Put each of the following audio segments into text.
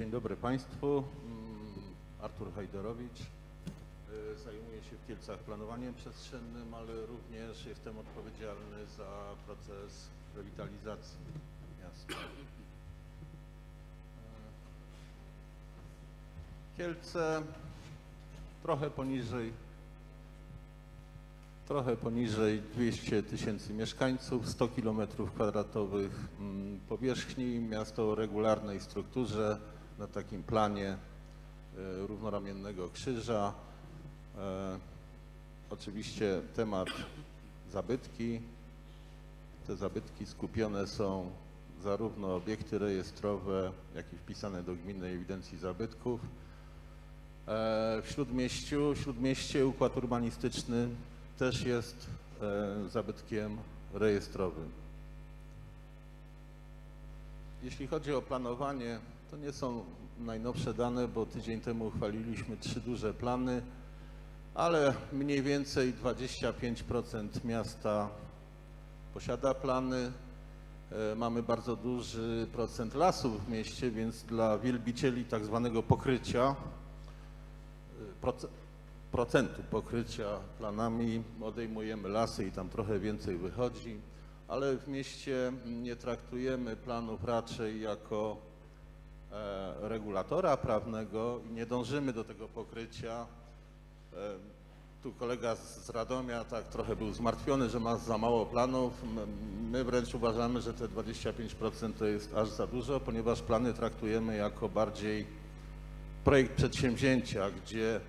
Dzień dobry Państwu. Mm, Artur Hajderowicz. Y, Zajmuję się w Kielcach planowaniem przestrzennym, ale również jestem odpowiedzialny za proces rewitalizacji miasta. Y, Kielce trochę poniżej trochę poniżej 200 tysięcy mieszkańców, 100 kilometrów kwadratowych mm, powierzchni, miasto o regularnej strukturze, na takim planie e, równoramiennego krzyża. E, Oczywiście temat zabytki. Te zabytki skupione są zarówno obiekty rejestrowe, jak i wpisane do Gminnej Ewidencji Zabytków. E, W Śródmieściu, Śródmieście układ urbanistyczny też jest zabytkiem rejestrowym. Jeśli chodzi o planowanie, to nie są najnowsze dane, bo tydzień temu uchwaliliśmy trzy duże plany, ale mniej więcej 25% miasta posiada plany. E, Mamy bardzo duży procent lasów w mieście, więc dla wielbicieli tak zwanego pokrycia, e, proce- procentu pokrycia planami odejmujemy lasy i tam trochę więcej wychodzi, ale w mieście nie traktujemy planów raczej jako regulatora prawnego i nie dążymy do tego pokrycia. E, Tu kolega z Radomia tak trochę był zmartwiony, że ma za mało planów. My wręcz uważamy, że te 25% to jest aż za dużo, ponieważ plany traktujemy jako bardziej projekt przedsięwzięcia, gdzie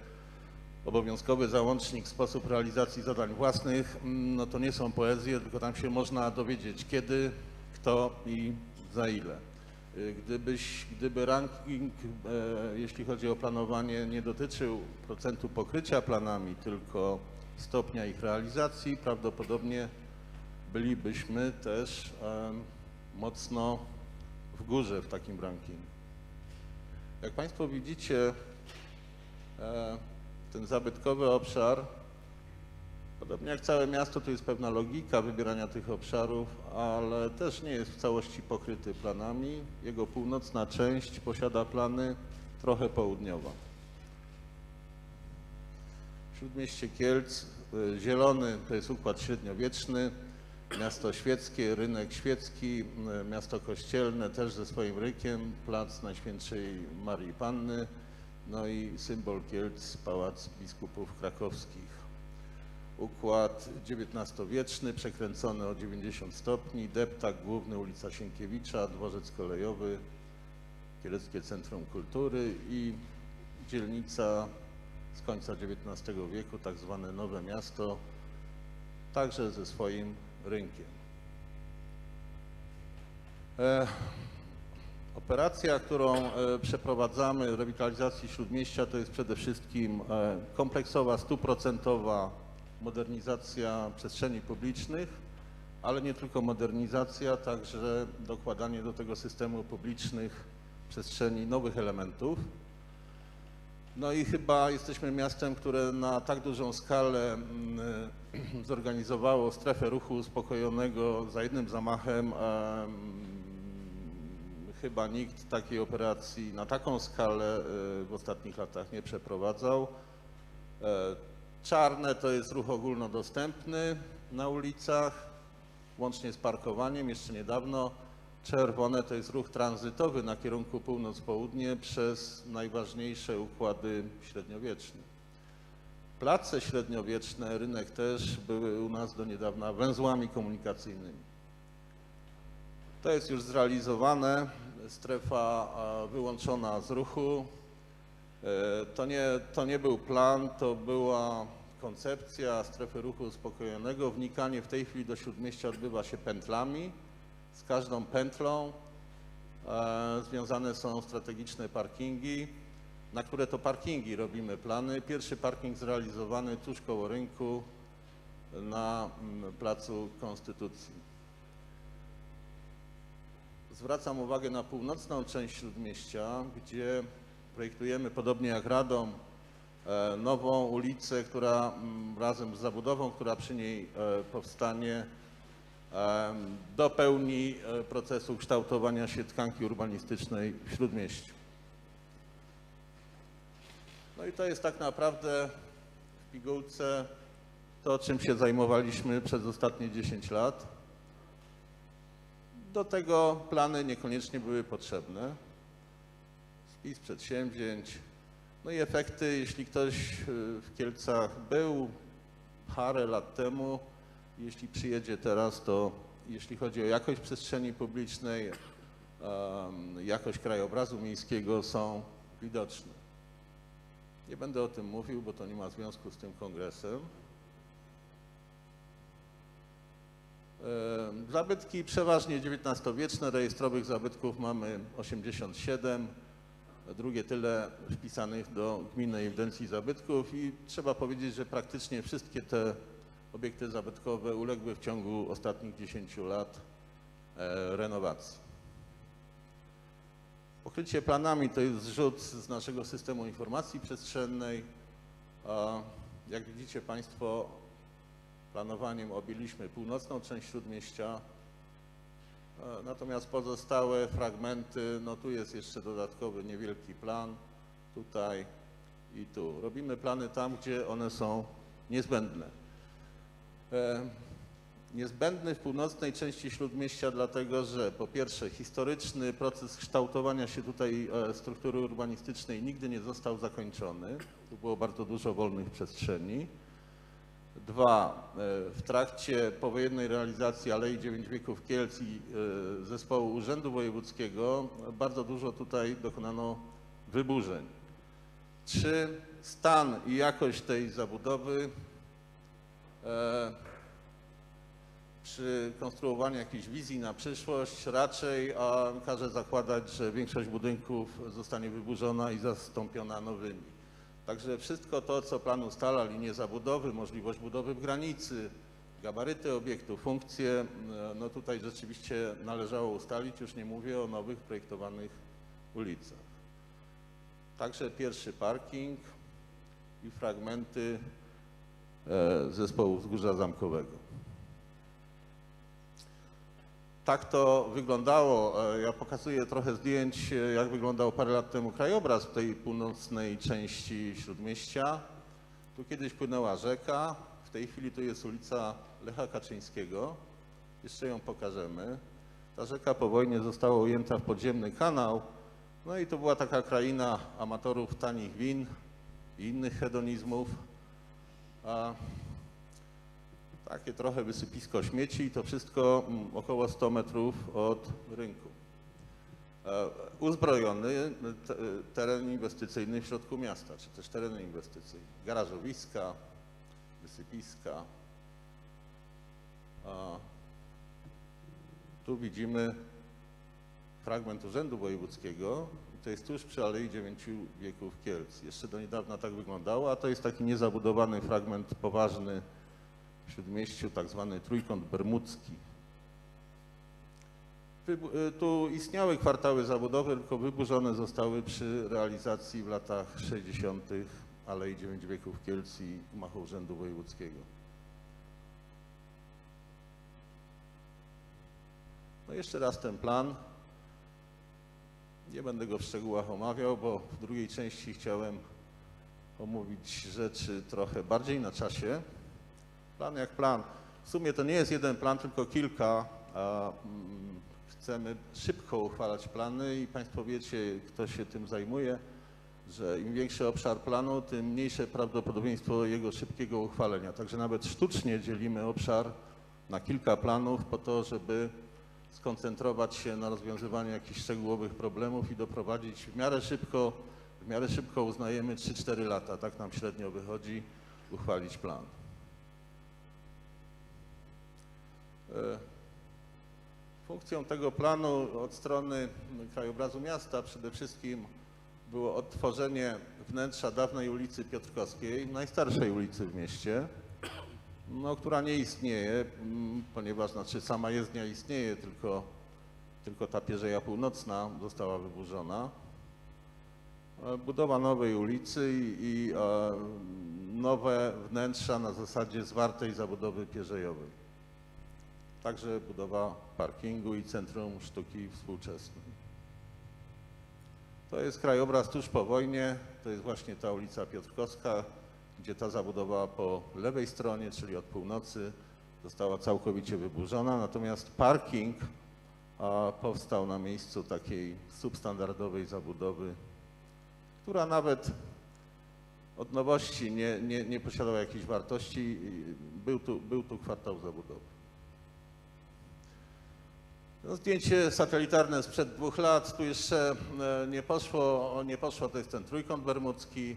obowiązkowy załącznik, sposób realizacji zadań własnych, no to nie są poezje, tylko tam się można dowiedzieć kiedy, kto i za ile. Y, Gdybyś, gdyby ranking, e, jeśli chodzi o planowanie, nie dotyczył procentu pokrycia planami, tylko stopnia ich realizacji, prawdopodobnie bylibyśmy też mocno w górze w takim rankingu. Jak Państwo widzicie, e, ten zabytkowy obszar, podobnie jak całe miasto, tu jest pewna logika wybierania tych obszarów, ale też nie jest w całości pokryty planami. Jego północna część posiada plany trochę południowa. Śródmieście Kielc y, zielony to jest układ średniowieczny, miasto świeckie, rynek świecki, y, miasto kościelne też ze swoim rykiem, plac Najświętszej Marii Panny, no i symbol Kielc, Pałac Biskupów Krakowskich. Układ XIX-wieczny, przekręcony o 90 stopni, deptak główny ulica Sienkiewicza, dworzec kolejowy, Kieleckie Centrum Kultury i dzielnica z końca XIX wieku, tak zwane Nowe Miasto, także ze swoim rynkiem. E, Operacja, którą e, przeprowadzamy, rewitalizacji Śródmieścia, to jest przede wszystkim e, kompleksowa, stuprocentowa modernizacja przestrzeni publicznych, ale nie tylko modernizacja, także dokładanie do tego systemu publicznych przestrzeni nowych elementów. No i chyba jesteśmy miastem, które na tak dużą skalę mm, zorganizowało strefę ruchu uspokojonego za jednym zamachem. em, Chyba nikt takiej operacji na taką skalę e, w ostatnich latach nie przeprowadzał. E, Czarne to jest ruch ogólnodostępny na ulicach, łącznie z parkowaniem jeszcze niedawno. Czerwone to jest ruch tranzytowy na kierunku północ-południe przez najważniejsze układy średniowieczne. Place średniowieczne, rynek też były u nas do niedawna węzłami komunikacyjnymi. To jest już zrealizowane, strefa a, wyłączona z ruchu. E, To nie, to nie był plan, to była koncepcja strefy ruchu uspokojonego. Wnikanie w tej chwili do Śródmieścia odbywa się pętlami. Z każdą pętlą e, związane są strategiczne parkingi, na które to parkingi robimy plany. Pierwszy parking zrealizowany tuż koło rynku na mm, Placu Konstytucji. Zwracam uwagę na północną część Śródmieścia, gdzie projektujemy, podobnie jak Radom, e, nową ulicę, która mm, razem z zabudową, która przy niej e, powstanie, em, dopełni e, procesu kształtowania się tkanki urbanistycznej w Śródmieściu. No i to jest tak naprawdę w pigułce to, czym się zajmowaliśmy przez ostatnie 10 lat. Do tego plany niekoniecznie były potrzebne. Spis przedsięwzięć. No i efekty, jeśli ktoś y, w Kielcach był parę lat temu, jeśli przyjedzie teraz, to jeśli chodzi o jakość przestrzeni publicznej, jakość krajobrazu miejskiego są widoczne. Nie będę o tym mówił, bo to nie ma związku z tym kongresem. Em, Zabytki przeważnie XIX-wieczne, rejestrowych zabytków mamy 87, drugie tyle wpisanych do Gminnej Ewidencji Zabytków i trzeba powiedzieć, że praktycznie wszystkie te obiekty zabytkowe uległy w ciągu ostatnich 10 lat e, renowacji. Pokrycie planami to jest zrzut z naszego systemu informacji przestrzennej. Jak widzicie Państwo, planowaniem objęliśmy północną część Śródmieścia, Natomiast pozostałe fragmenty, no tu jest jeszcze dodatkowy niewielki plan, tutaj i tu. Robimy plany tam, gdzie one są niezbędne. E, Niezbędny w północnej części Śródmieścia dlatego, że po pierwsze historyczny proces kształtowania się tutaj e, struktury urbanistycznej nigdy nie został zakończony. Tu było bardzo dużo wolnych przestrzeni. Dwa, e, w trakcie powojennej realizacji Alei Dziewięć Wieków Kielc i e, zespołu Urzędu Wojewódzkiego bardzo dużo tutaj dokonano wyburzeń. Trzy, stan i jakość tej zabudowy e, przy konstruowaniu jakiejś wizji na przyszłość raczej a, każe zakładać, że większość budynków zostanie wyburzona i zastąpiona nowymi. Także wszystko to, co plan ustala, linie zabudowy, możliwość budowy w granicy, gabaryty obiektu, funkcje, e, no tutaj rzeczywiście należało ustalić, już nie mówię o nowych projektowanych ulicach. Także pierwszy parking i fragmenty e, zespołu Wzgórza Zamkowego. Tak to wyglądało. E, Ja pokazuję trochę zdjęć, e, jak wyglądał parę lat temu krajobraz w tej północnej części Śródmieścia. Tu kiedyś płynęła rzeka, w tej chwili tu jest ulica Lecha Kaczyńskiego. Jeszcze ją pokażemy. Ta rzeka po wojnie została ujęta w podziemny kanał. No i to była taka kraina amatorów tanich win i innych hedonizmów. A takie trochę wysypisko śmieci i to wszystko mm, około 100 metrów od rynku. E, Uzbrojony te- teren inwestycyjny w środku miasta, czy też tereny inwestycyjne. Garażowiska, wysypiska. A tu widzimy fragment Urzędu Wojewódzkiego. To jest tuż przy Alei Dziewięciu Wieków Kielc. Jeszcze do niedawna tak wyglądało, a to jest taki niezabudowany fragment poważny w Śródmieściu, tak zwany trójkąt bermudzki. Y, Tu istniały kwartały zabudowy, tylko wyburzone zostały przy realizacji w latach 60. Alei Dziewięć Wieków Kielc i gmachu Urzędu Wojewódzkiego. No jeszcze raz ten plan. Nie będę go w szczegółach omawiał, bo w drugiej części chciałem omówić rzeczy trochę bardziej na czasie. Plan jak plan. W sumie to nie jest jeden plan, tylko kilka. Mm, chcemy szybko uchwalać plany i Państwo wiecie, kto się tym zajmuje, że im większy obszar planu, tym mniejsze prawdopodobieństwo jego szybkiego uchwalenia. Także nawet sztucznie dzielimy obszar na kilka planów po to, żeby skoncentrować się na rozwiązywaniu jakichś szczegółowych problemów i doprowadzić w miarę szybko, w miarę szybko uznajemy 3-4 lata, tak nam średnio wychodzi, uchwalić plan. E, Funkcją tego planu od strony krajobrazu miasta przede wszystkim było odtworzenie wnętrza dawnej ulicy Piotrkowskiej, najstarszej ulicy w mieście, no, która nie istnieje, mm, ponieważ znaczy sama jezdnia istnieje, tylko, tylko ta Pierzeja Północna została wyburzona. E, Budowa nowej ulicy i, i e, nowe wnętrza na zasadzie zwartej zabudowy pierzejowej. Także budowa parkingu i Centrum Sztuki Współczesnej. To jest krajobraz tuż po wojnie, to jest właśnie ta ulica Piotrkowska, gdzie ta zabudowa po lewej stronie, czyli od północy, została całkowicie wyburzona, natomiast parking powstał na miejscu takiej substandardowej zabudowy, która nawet od nowości nie, nie, nie posiadała jakiejś wartości. Był tu, był tu kwartał zabudowy. No, zdjęcie satelitarne sprzed dwóch lat, tu jeszcze e, nie poszło, nie poszło, to jest ten trójkąt bermudzki.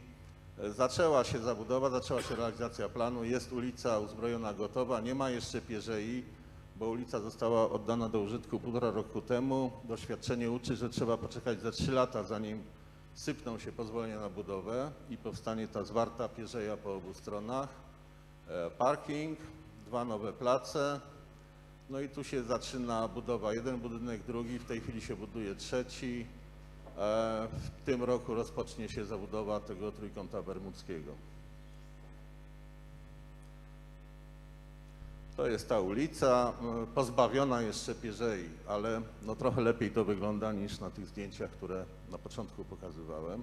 E, Zaczęła się zabudowa, zaczęła się realizacja planu, jest ulica uzbrojona gotowa, nie ma jeszcze pierzei, bo ulica została oddana do użytku półtora roku temu. Doświadczenie uczy, że trzeba poczekać za trzy lata, zanim sypną się pozwolenia na budowę i powstanie ta zwarta pierzeja po obu stronach. E, Parking, dwa nowe place, no i tu się zaczyna budowa. Jeden budynek, drugi, w tej chwili się buduje trzeci. E, W tym roku rozpocznie się zabudowa tego trójkąta bermudzkiego. To jest ta ulica, e, pozbawiona jeszcze pierzei, ale no trochę lepiej to wygląda niż na tych zdjęciach, które na początku pokazywałem.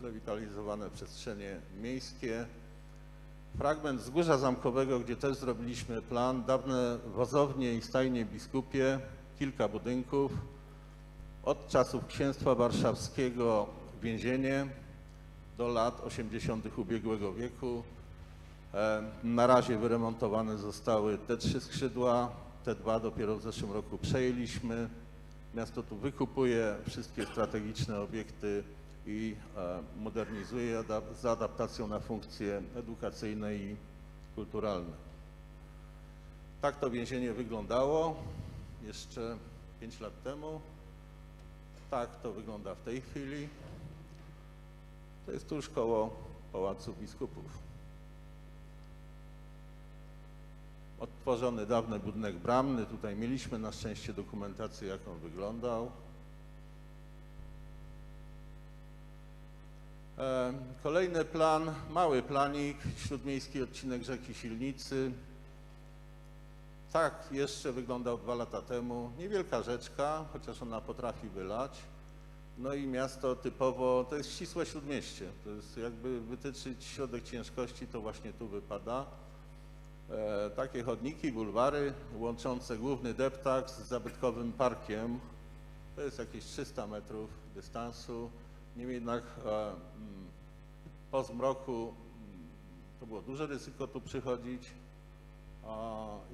Zrewitalizowane przestrzenie miejskie. Fragment Wzgórza Zamkowego, gdzie też zrobiliśmy plan, dawne wozownie i stajnie biskupie, kilka budynków. Od czasów księstwa warszawskiego więzienie do lat 80. ubiegłego wieku. E, Na razie wyremontowane zostały te trzy skrzydła, te dwa dopiero w zeszłym roku przejęliśmy. Miasto tu wykupuje wszystkie strategiczne obiekty i e, modernizuje z adaptacją na funkcje edukacyjne i kulturalne. Tak to więzienie wyglądało jeszcze 5 lat temu. Tak to wygląda w tej chwili. To jest tuż koło Pałacu Biskupów. Odtworzony dawny budynek bramny. Tutaj mieliśmy na szczęście dokumentację, jak on wyglądał. Kolejny plan, mały planik, śródmiejski odcinek rzeki Silnicy. Tak jeszcze wyglądał dwa lata temu. Niewielka rzeczka, chociaż ona potrafi wylać. No i miasto typowo, to jest ścisłe śródmieście. To jest jakby wytyczyć środek ciężkości, to właśnie tu wypada. E, takie chodniki, bulwary łączące główny deptak z zabytkowym parkiem. To jest jakieś 300 metrów dystansu. Niemniej jednak e, mm, po zmroku mm, to było duże ryzyko tu przychodzić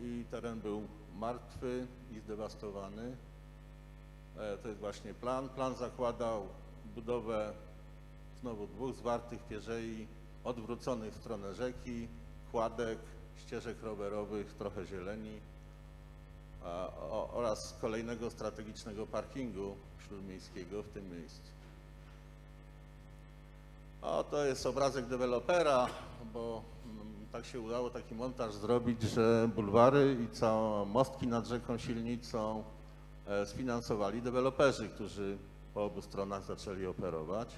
i teren był martwy i zdewastowany. E, To jest właśnie plan. Plan zakładał budowę znowu dwóch zwartych pierzei odwróconych w stronę rzeki, kładek, ścieżek rowerowych, trochę zieleni oraz kolejnego strategicznego parkingu śródmiejskiego w tym miejscu. O, to jest obrazek dewelopera, bo mm, tak się udało taki montaż zrobić, że bulwary i całe mostki nad rzeką Silnicą e, sfinansowali deweloperzy, którzy po obu stronach zaczęli operować.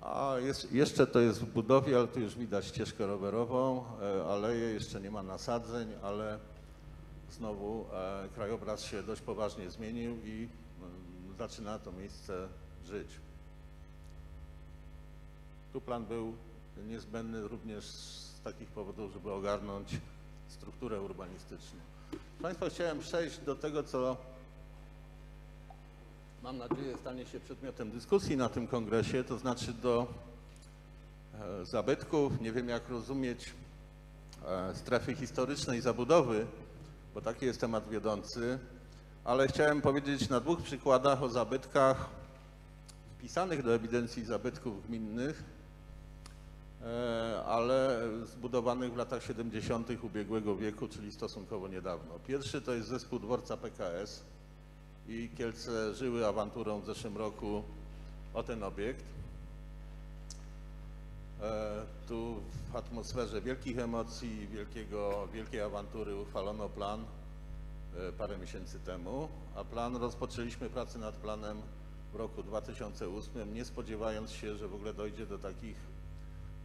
A jest, jeszcze to jest w budowie, ale tu już widać ścieżkę rowerową, e, aleje, jeszcze nie ma nasadzeń, ale znowu e, krajobraz się dość poważnie zmienił i mm, zaczyna to miejsce żyć. Tu plan był niezbędny również z takich powodów, żeby ogarnąć strukturę urbanistyczną. Proszę Państwa, chciałem przejść do tego, co mam nadzieję stanie się przedmiotem dyskusji na tym kongresie, to znaczy do e, zabytków. Nie wiem, jak rozumieć e, strefy historycznej zabudowy, bo taki jest temat wiodący, ale chciałem powiedzieć na dwóch przykładach o zabytkach wpisanych do ewidencji zabytków gminnych, ale zbudowanych w latach 70. ubiegłego wieku, czyli stosunkowo niedawno. Pierwszy to jest zespół dworca PKS i Kielce żyły awanturą w zeszłym roku o ten obiekt. E, Tu w atmosferze wielkich emocji, wielkiego, wielkiej awantury uchwalono plan e, parę miesięcy temu, a plan rozpoczęliśmy pracę nad planem w roku 2008, nie spodziewając się, że w ogóle dojdzie do takich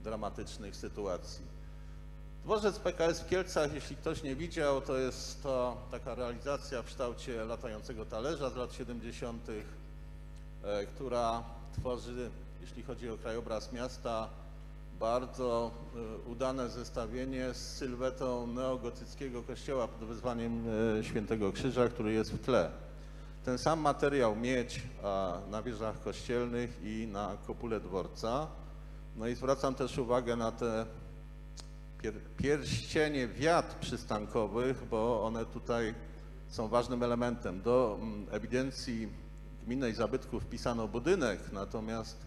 dramatycznych sytuacji. Dworzec PKS w Kielcach, jeśli ktoś nie widział, to jest to taka realizacja w kształcie latającego talerza z lat 70., e, która tworzy, jeśli chodzi o krajobraz miasta, bardzo e, udane zestawienie z sylwetą neogotyckiego kościoła pod wezwaniem e, Świętego Krzyża, który jest w tle. Ten sam materiał mieć na wieżach kościelnych i na kopule dworca. No i zwracam też uwagę na te pier, pierścienie wiat przystankowych, bo one tutaj są ważnym elementem. Do mm, ewidencji gminnej zabytków wpisano budynek, natomiast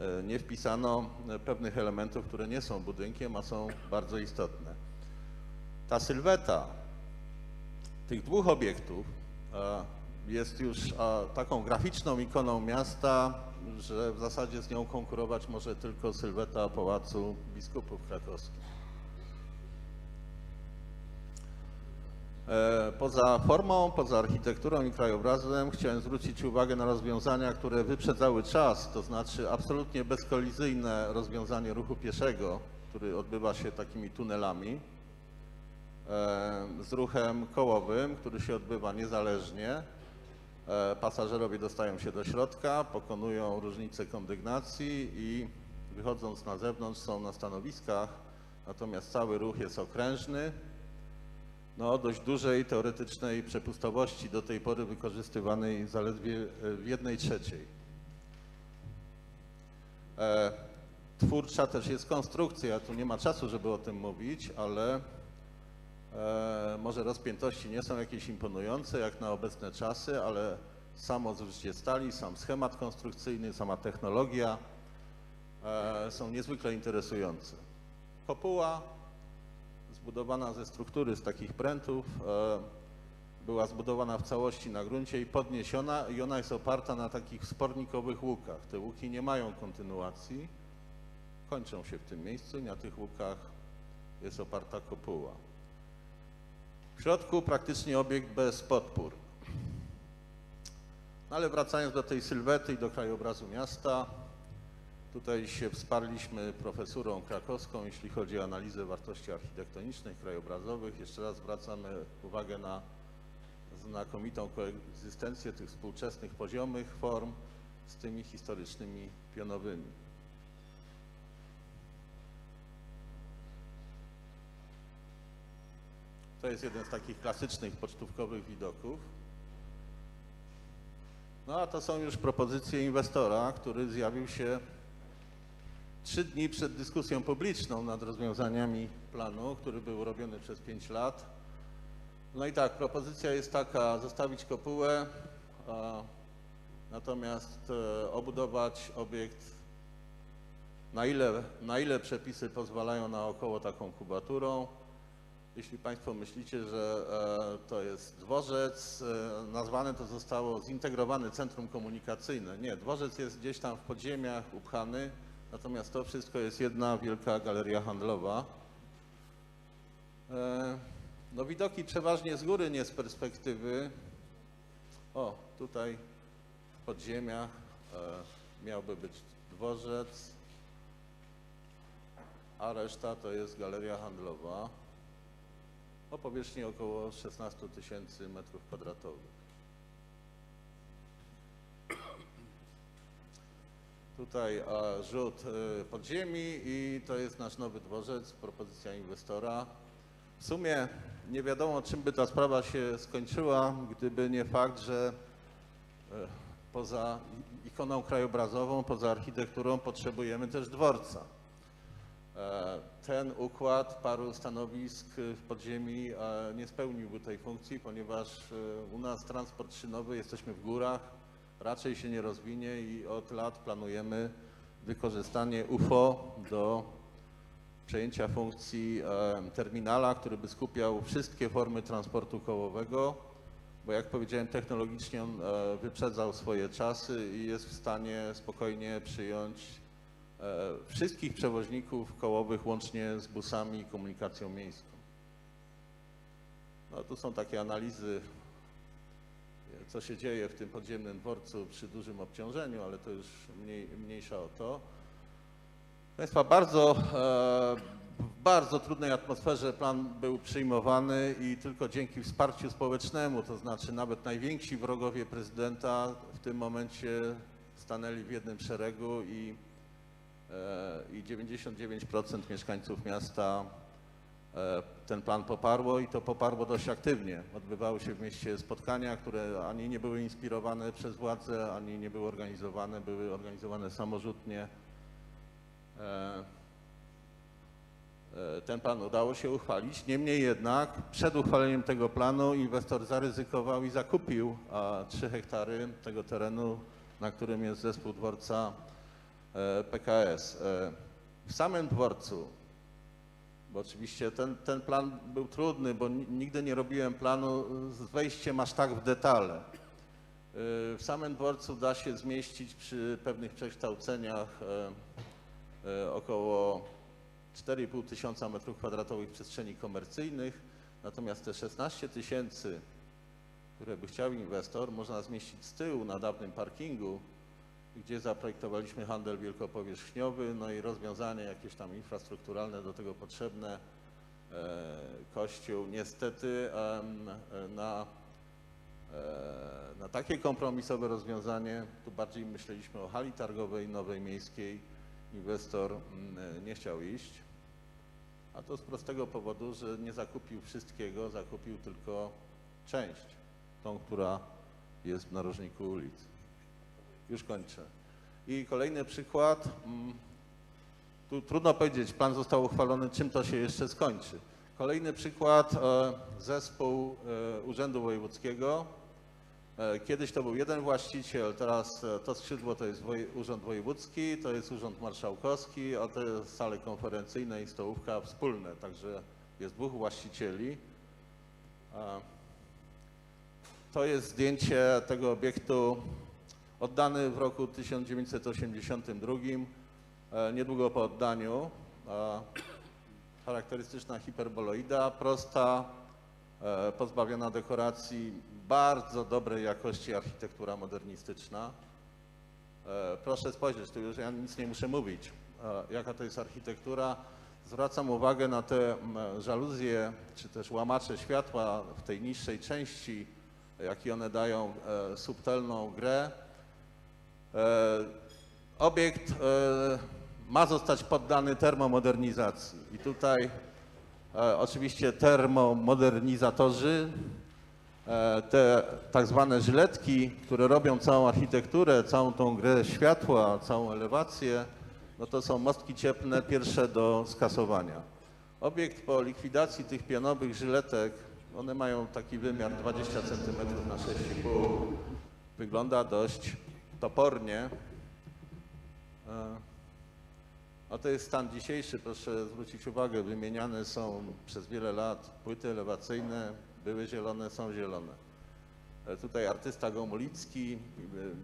e, nie wpisano e, pewnych elementów, które nie są budynkiem, a są bardzo istotne. Ta sylweta tych dwóch obiektów jest już taką graficzną ikoną miasta, że w zasadzie z nią konkurować może tylko sylweta Pałacu Biskupów Krakowskich. E, Poza formą, poza architekturą i krajobrazem chciałem zwrócić uwagę na rozwiązania, które wyprzedzały czas, to znaczy absolutnie bezkolizyjne rozwiązanie ruchu pieszego, który odbywa się takimi tunelami, e, z ruchem kołowym, który się odbywa niezależnie. E, Pasażerowie dostają się do środka, pokonują różnice kondygnacji i wychodząc na zewnątrz są na stanowiskach, natomiast cały ruch jest okrężny no, dość dużej teoretycznej przepustowości, do tej pory wykorzystywanej zaledwie e, w jednej trzeciej. E, Twórcza też jest konstrukcja, tu nie ma czasu, żeby o tym mówić, ale może rozpiętości nie są jakieś imponujące jak na obecne czasy, ale samo zużycie stali, sam schemat konstrukcyjny, sama technologia e, są niezwykle interesujące. Kopuła zbudowana ze struktury z takich prętów, e, była zbudowana w całości na gruncie i podniesiona i ona jest oparta na takich spornikowych łukach. Te łuki nie mają kontynuacji, kończą się w tym miejscu i na tych łukach jest oparta kopuła. W środku praktycznie obiekt bez podpór. No ale wracając do tej sylwety i do krajobrazu miasta, tutaj się wsparliśmy profesurą krakowską, jeśli chodzi o analizę wartości architektonicznych, krajobrazowych. Jeszcze raz zwracamy uwagę na znakomitą koegzystencję tych współczesnych poziomych form z tymi historycznymi pionowymi. To jest jeden z takich klasycznych pocztówkowych widoków. No a to są już propozycje inwestora, który zjawił się trzy dni przed dyskusją publiczną nad rozwiązaniami planu, który był robiony przez pięć lat. No i tak, propozycja jest taka, zostawić kopułę, a, natomiast e, obudować obiekt na ile, na ile przepisy pozwalają na około taką kubaturą. Jeśli Państwo myślicie, że e, to jest dworzec, e, nazwane to zostało zintegrowany centrum komunikacyjne. Nie, dworzec jest gdzieś tam w podziemiach upchany, natomiast to wszystko jest jedna wielka galeria handlowa. E, no widoki przeważnie z góry, nie z perspektywy. O, tutaj w podziemiach miałby być dworzec, a reszta to jest galeria handlowa o powierzchni około 16 tysięcy metrów kwadratowych. Tutaj a, rzut y, podziemi i to jest nasz nowy dworzec, propozycja inwestora. W sumie nie wiadomo, czym by ta sprawa się skończyła, gdyby nie fakt, że e, poza ikoną krajobrazową, poza architekturą potrzebujemy też dworca. E, Ten układ paru stanowisk w podziemi e, nie spełniłby tej funkcji, ponieważ e, u nas transport szynowy, jesteśmy w górach, raczej się nie rozwinie i od lat planujemy wykorzystanie UFO do przejęcia funkcji e, terminala, który by skupiał wszystkie formy transportu kołowego, bo jak powiedziałem, technologicznie on wyprzedzał swoje czasy i jest w stanie spokojnie przyjąć wszystkich przewoźników kołowych łącznie z busami i komunikacją miejską. No tu są takie analizy, e, co się dzieje w tym podziemnym dworcu przy dużym obciążeniu, ale to już mniej, mniejsza o to. Państwa, bardzo e, w bardzo trudnej atmosferze plan był przyjmowany i tylko dzięki wsparciu społecznemu, to znaczy nawet najwięksi wrogowie prezydenta w tym momencie stanęli w jednym szeregu i, e, i 99% mieszkańców miasta e, ten plan poparło i to poparło dość aktywnie. Odbywały się w mieście spotkania, które ani nie były inspirowane przez władze, ani nie były organizowane, były organizowane samorzutnie. E, E, Ten plan udało się uchwalić. Niemniej jednak przed uchwaleniem tego planu inwestor zaryzykował i zakupił a, 3 hektary tego terenu, na którym jest zespół dworca e, PKS. E, W samym dworcu, bo oczywiście ten, ten plan był trudny, bo ni- nigdy nie robiłem planu z wejściem aż tak w detale. E, W samym dworcu da się zmieścić przy pewnych przekształceniach e, e, około 4,5 tysiąca metrów kwadratowych przestrzeni komercyjnych, natomiast te 16 tysięcy, które by chciał inwestor, można zmieścić z tyłu na dawnym parkingu, gdzie zaprojektowaliśmy handel wielkopowierzchniowy, no i rozwiązania jakieś tam infrastrukturalne do tego potrzebne. E, Kościół niestety na, e, na takie kompromisowe rozwiązanie, tu bardziej myśleliśmy o hali targowej nowej miejskiej, inwestor mm, nie chciał iść. A to z prostego powodu, że nie zakupił wszystkiego, zakupił tylko część, tą, która jest w narożniku ulic. Już kończę. I kolejny przykład. mm, Tu trudno powiedzieć, plan został uchwalony, czym to się jeszcze skończy. Kolejny przykład, e, zespół e, Urzędu Wojewódzkiego. E, Kiedyś to był jeden właściciel, teraz to skrzydło to jest Urząd Wojewódzki, to jest Urząd Marszałkowski, a to jest sale konferencyjne i stołówka wspólne, także jest dwóch właścicieli. To jest zdjęcie tego obiektu oddany w roku 1982, e, niedługo po oddaniu. Charakterystyczna hiperboloida, prosta, e, pozbawiona dekoracji, bardzo dobrej jakości architektura modernistyczna. E, Proszę spojrzeć, tu już ja nic nie muszę mówić, jaka to jest architektura. Zwracam uwagę na te żaluzje, czy też łamacze światła w tej niższej części, jaki one dają subtelną grę. E, Obiekt e, ma zostać poddany termomodernizacji i tutaj e, oczywiście termomodernizatorzy te tak zwane żyletki, które robią całą architekturę, całą tą grę światła, całą elewację, no to są mostki cieplne pierwsze do skasowania. Obiekt po likwidacji tych pionowych żyletek, one mają taki wymiar 20 cm na 6,5, wygląda dość topornie. E, A to jest stan dzisiejszy, proszę zwrócić uwagę, wymieniane są przez wiele lat płyty elewacyjne, były zielone, są zielone. E, Tutaj artysta Gomulicki,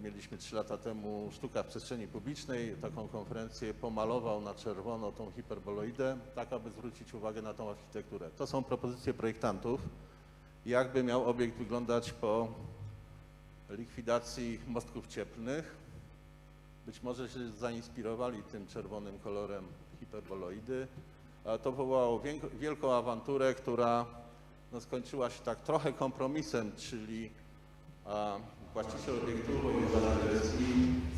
mieliśmy trzy lata temu Sztuka w przestrzeni publicznej, taką konferencję, pomalował na czerwono tą hiperboloidę, tak aby zwrócić uwagę na tą architekturę. To są propozycje projektantów, jakby miał obiekt wyglądać po likwidacji mostków cieplnych. Być może się zainspirowali tym czerwonym kolorem hiperboloidy. To wywołało wielką awanturę, która no, skończyła się tak trochę kompromisem, czyli a, właściciel obiektu Wojewódzki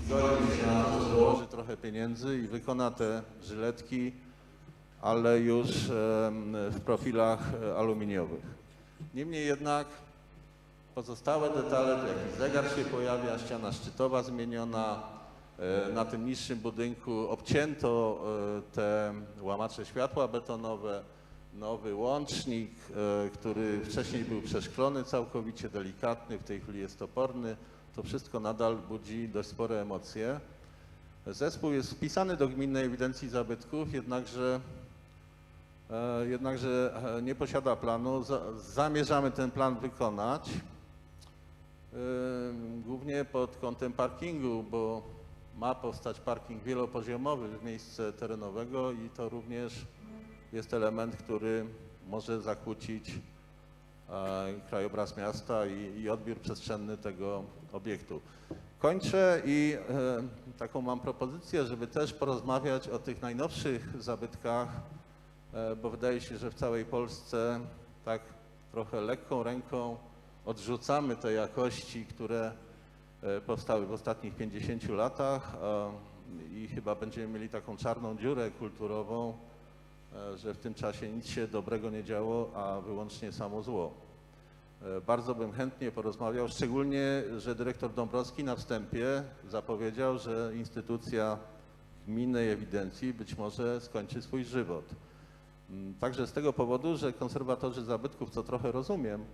zgodził się na to, że dołoży trochę pieniędzy i wykona te żyletki, ale już w profilach e, aluminiowych. Niemniej jednak Pozostałe detale, to jakiś zegar się pojawia, ściana szczytowa zmieniona. E, Na tym niższym budynku obcięto e, te łamacze światła betonowe, nowy łącznik, e, który wcześniej był przeszklony całkowicie, delikatny, w tej chwili jest toporny. To wszystko nadal budzi dość spore emocje. Zespół jest wpisany do Gminnej Ewidencji Zabytków, jednakże Jednakże nie posiada planu. Za- Zamierzamy ten plan wykonać. Głównie pod kątem parkingu, bo ma powstać parking wielopoziomowy w miejsce terenowego i to również jest element, który może zakłócić krajobraz miasta i, i odbiór przestrzenny tego obiektu. Kończę i e, taką mam propozycję, żeby też porozmawiać o tych najnowszych zabytkach e, bo wydaje się, że w całej Polsce tak trochę lekką ręką odrzucamy te jakości, które e, powstały w ostatnich 50 latach i chyba będziemy mieli taką czarną dziurę kulturową, e, że w tym czasie nic się dobrego nie działo, a wyłącznie samo zło. E, Bardzo bym chętnie porozmawiał, szczególnie, że dyrektor Dąbrowski na wstępie zapowiedział, że instytucja gminnej ewidencji być może skończy swój żywot. Mm, Także z tego powodu, że konserwatorzy zabytków, co trochę rozumiem,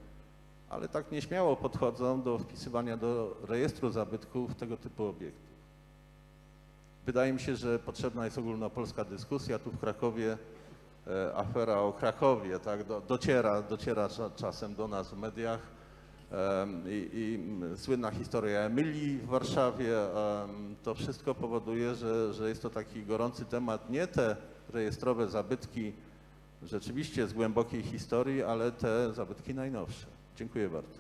ale tak nieśmiało podchodzą do wpisywania do rejestru zabytków tego typu obiektów. Wydaje mi się, że potrzebna jest ogólnopolska dyskusja. Tu w Krakowie e, afera o Krakowie tak, do, dociera, dociera cza, czasem do nas w mediach. I, i mm, słynna historia Emilii w Warszawie, to wszystko powoduje, że, że jest to taki gorący temat, nie te rejestrowe zabytki rzeczywiście z głębokiej historii, ale te zabytki najnowsze. Dziękuję bardzo.